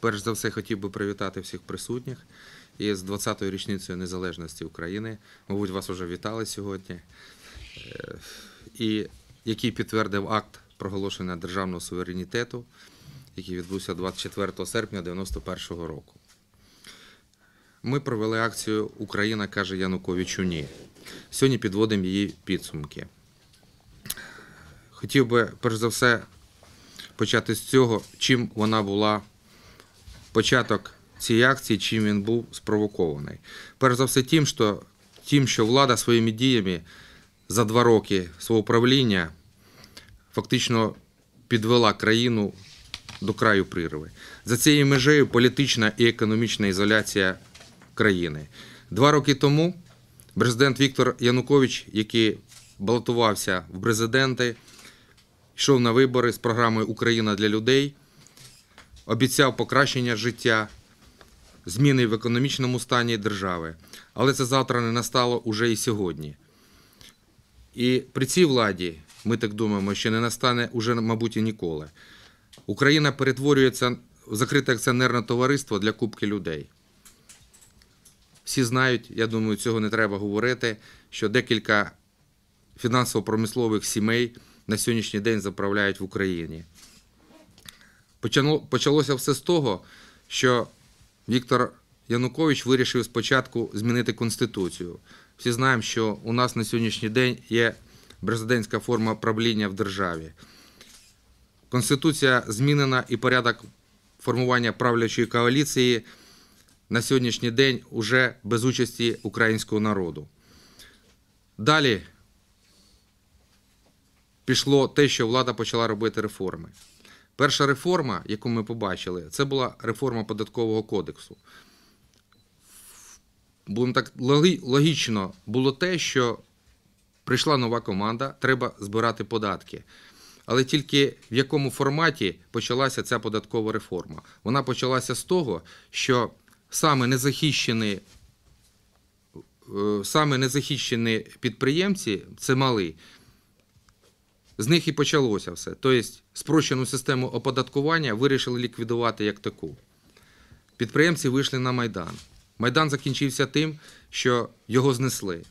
Перш за все, хотів би привітати всіх присутніх із 20-ю річницею незалежності України. Мабуть, вас вже вітали сьогодні. Е, І який підтвердив акт проголошення державного суверенітету, який відбувся 24 серпня 1991 року. Ми провели акцію Україна каже Януковичу ні. Сьогодні підводимо її підсумки. Хотів би, перш за все, почати з цього, чим вона була початок цієї акції, чим він був спровокований. Перш за все, тим, що, тим, що влада своїми діями за два роки свого правління фактично підвела країну до краю прірви. За цією межею політична і економічна ізоляція країни. Два роки тому президент Віктор Янукович, який балотувався в президенти, йшов на вибори з програмою Україна для людей, обіцяв покращення життя, зміни в економічному стані держави. Але це завтра не настало уже і сьогодні. І при цій владі, ми так думаємо, що не настане уже, мабуть, і ніколи. Україна перетворюється в закрите акціонерне товариство для кубки людей. Всі знають, я думаю, цього не треба говорити, що декілька фінансово-промислових сімей на сьогоднішній день заправляють в Україні. Почало- Почалося все з того, що Віктор Янукович вирішив спочатку змінити Конституцію. Всі знаємо, що у нас на сьогоднішній день є президентська форма правління в державі. Конституція змінена і порядок формування правлячої коаліції на сьогоднішній день уже без участі українського народу. Далі пішло те, що влада почала робити реформи. Перша реформа, яку ми побачили, це була реформа податкового кодексу. Будемо так логічно було те, що прийшла нова команда, треба збирати податки. Але тільки в якому форматі почалася ця податкова реформа? Вона почалася з того, що саме незахищені, е, саме незахищені підприємці це мали. З них і почалося все. Тобто спрощену систему оподаткування вирішили ліквідувати як таку. Підприємці вийшли на Майдан. Майдан закінчився тим, що його знесли.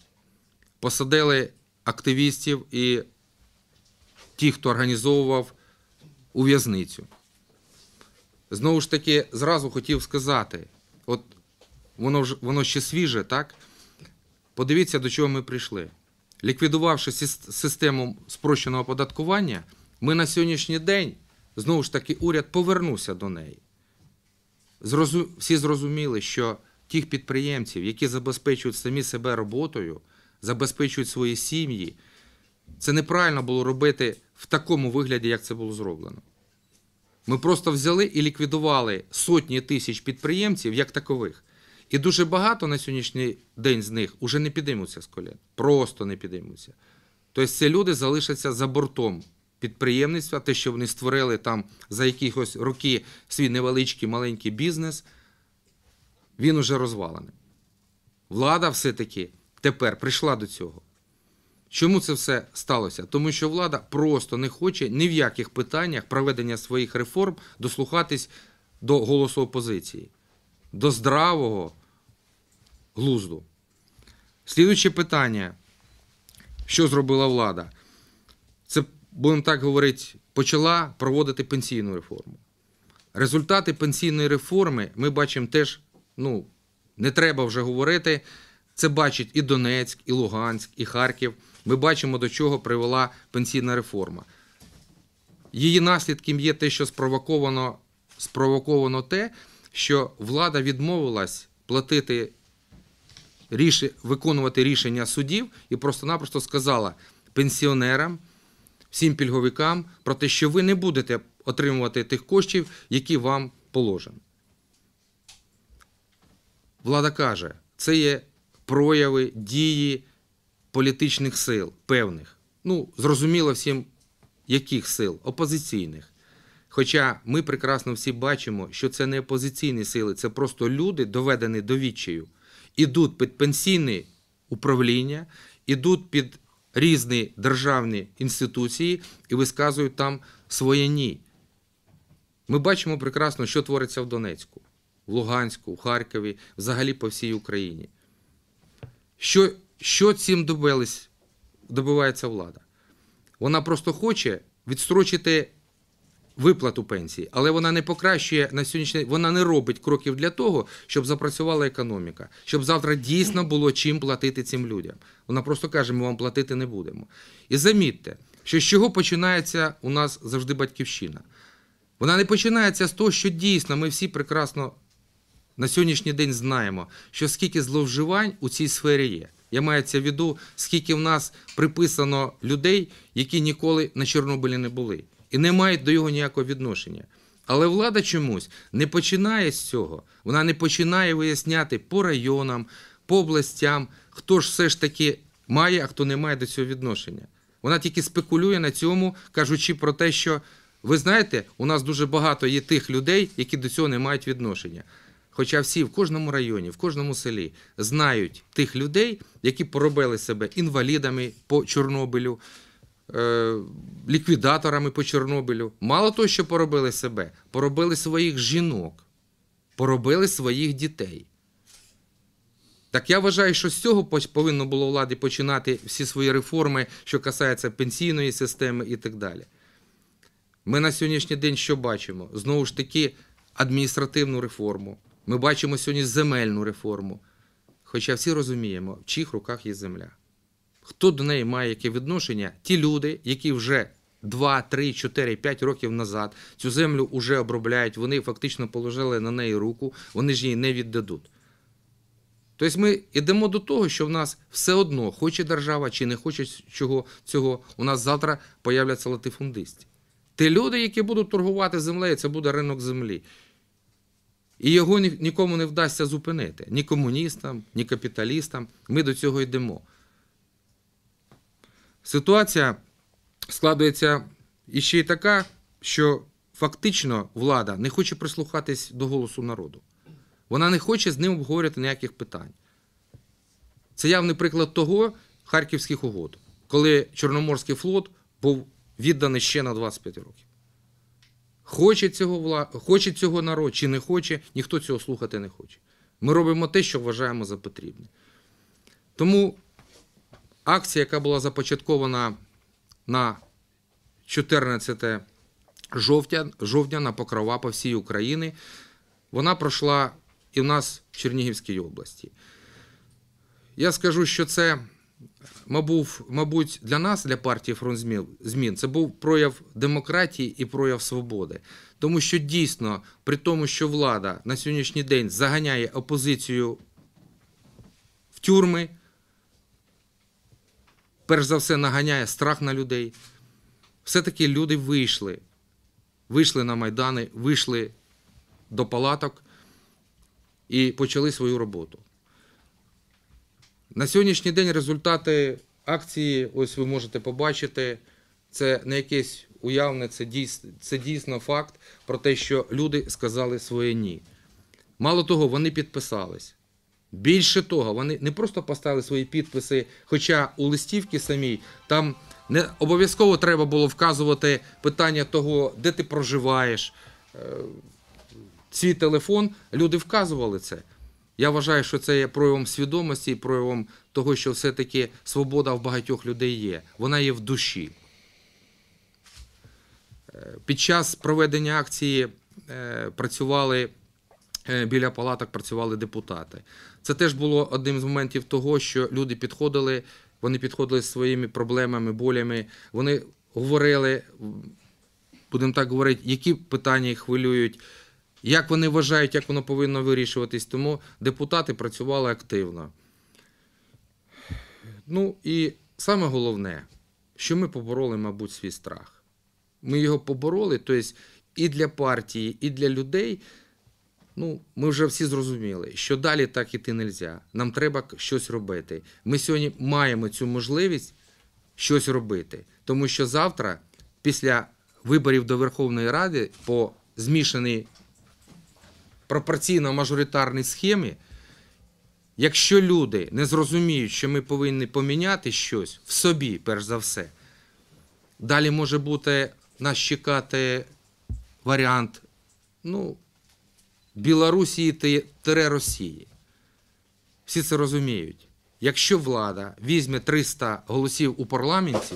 Посадили активістів і ті, хто організовував у в'язницю. Знову ж таки, зразу хотів сказати: от воно, ж, воно ще свіже, так? Подивіться, до чого ми прийшли. Ліквідувавши систему спрощеного оподаткування, ми на сьогоднішній день, знову ж таки, уряд повернувся до неї. Всі зрозуміли, що тих підприємців, які забезпечують самі себе роботою, забезпечують свої сім'ї, це неправильно було робити в такому вигляді, як це було зроблено. Ми просто взяли і ліквідували сотні тисяч підприємців як такових. І дуже багато на сьогоднішній день з них уже не підіймуться з колін. Просто не підіймуться. Тобто це люди залишаться за бортом підприємництва, те, що вони створили там за якихось роки свій невеличкий маленький бізнес, він уже розвалений. Влада все-таки тепер прийшла до цього. Чому це все сталося? Тому що влада просто не хоче ні в яких питаннях проведення своїх реформ дослухатись до голосу опозиції, до здравого глузду. Слідуюче питання, що зробила влада? Це, будемо так говорити, почала проводити пенсійну реформу. Результати пенсійної реформи ми бачимо теж, ну, не треба вже говорити. Це бачить і Донецьк, і Луганськ, і Харків. Ми бачимо, до чого привела пенсійна реформа. Її наслідком є те, що спровоковано, спровоковано те, що влада відмовилась платити виконувати рішення судів і просто-напросто сказала пенсіонерам, всім пільговикам про те, що ви не будете отримувати тих коштів, які вам положені. Влада каже, це є прояви дії політичних сил певних. Ну, зрозуміло всім, яких сил? Опозиційних. Хоча ми прекрасно всі бачимо, що це не опозиційні сили, це просто люди, доведені до відчаю, ідуть під пенсійне управління, ідуть під різні державні інституції і висказують там своє ні. Ми бачимо прекрасно, що твориться в Донецьку, в Луганську, в Харкові, взагалі по всій Україні. Що, що цим добивається влада? Вона просто хоче відстрочити виплату пенсії, але вона не покращує на сьогоднішній день, вона не робить кроків для того, щоб запрацювала економіка, щоб завтра дійсно було чим платити цим людям. Вона просто каже, ми вам платити не будемо. І замітьте, що з чого починається у нас завжди батьківщина. Вона не починається з того, що дійсно ми всі прекрасно на сьогоднішній день знаємо, що скільки зловживань у цій сфері є. Я маю це в виду, скільки в нас приписано людей, які ніколи на Чорнобилі не були і не мають до його ніякого відношення. Але влада чомусь не починає з цього. Вона не починає виясняти по районам, по областям, хто ж все ж таки має, а хто не має до цього відношення. Вона тільки спекулює на цьому, кажучи про те, що ви знаєте, у нас дуже багато є тих людей, які до цього не мають відношення. Хоча всі в кожному районі, в кожному селі знають тих людей, які поробили себе інвалідами по Чорнобилю, ліквідаторами по Чорнобилю. Мало того, що поробили себе, поробили своїх жінок, поробили своїх дітей. Так я вважаю, що з цього повинно було владі починати всі свої реформи, що касаються пенсійної системи і так далі. Ми на сьогоднішній день що бачимо? Знову ж таки, адміністративну реформу. Ми бачимо сьогодні земельну реформу. Хоча всі розуміємо, в чиїх руках є земля. Хто до неї має яке відношення? Ті люди, які вже 2, 3, 4, 5 років назад цю землю вже обробляють, вони фактично положили на неї руку, вони ж її не віддадуть. Тобто ми йдемо до того, що в нас все одно, хоче держава чи не хоче чого, цього, у нас завтра появляться латифундисти. Ті люди, які будуть торгувати землею, це буде ринок землі. І його нікому не вдасться зупинити. Ні комуністам, ні капіталістам. Ми до цього йдемо. Ситуація складується іще й така, що фактично влада не хоче прислухатись до голосу народу. Вона не хоче з ним обговорювати ніяких питань. Це явний приклад того харківських угод, коли Чорноморський флот був відданий ще на 25 років. Хоче цього, вла... хоче цього народ чи не хоче, ніхто цього слухати не хоче. Ми робимо те, що вважаємо за потрібне. Тому акція, яка була започаткована на 14 жовтня, жовтня на покрова по всій Україні, вона пройшла і в нас в Чернігівській області. Я скажу, що це, мабуть, для нас, для партії фронт змін, це був прояв демократії і прояв свободи. Тому що дійсно, при тому, що влада на сьогоднішній день заганяє опозицію в тюрми, перш за все наганяє страх на людей, все-таки люди вийшли. Вийшли на майдани, вийшли до палаток і почали свою роботу. На сьогоднішній день результати акції, ось ви можете побачити, це не якесь уявне, це дійсно, це дійсно факт про те, що люди сказали своє ні. Мало того, вони підписались. Більше того, вони не просто поставили свої підписи, хоча у листівці самій там не обов'язково треба було вказувати питання того, де ти проживаєш, е, свій телефон. Люди вказували це. Я вважаю, що це є проявом свідомості і проявом того, що все-таки свобода в багатьох людей є. Вона є в душі. Е, Під час проведення акції е, працювали біля палаток, працювали депутати. Це теж було одним з моментів того, що люди підходили, вони підходили зі своїми проблемами, болями. Вони говорили, будемо так говорити, які питання їх хвилюють, як вони вважають, як воно повинно вирішуватись. Тому депутати працювали активно. Ну і саме головне, що ми побороли, мабуть, свій страх. Ми його побороли, тобто і для партії, і для людей. Ну, ми вже всі зрозуміли, що далі так іти не можна. Нам треба щось робити. Ми сьогодні маємо цю можливість щось робити. Тому що завтра, після виборів до Верховної Ради по змішаній пропорційно-мажоритарній схемі, якщо люди не зрозуміють, що ми повинні поміняти щось в собі, перш за все, далі може бути нас чекати варіант ну, Білорусі ти- тире Росії. Всі це розуміють. Якщо влада візьме 300 голосів у парламенті,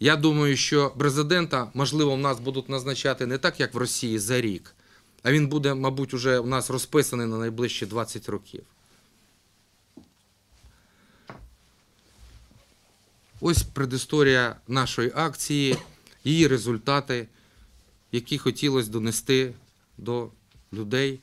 я думаю, що президента, можливо, в нас будуть назначати не так, як в Росії за рік, а він буде, мабуть, уже у нас розписаний на найближчі 20 років. Ось предісторія нашої акції, її результати, які хотілося донести до людей.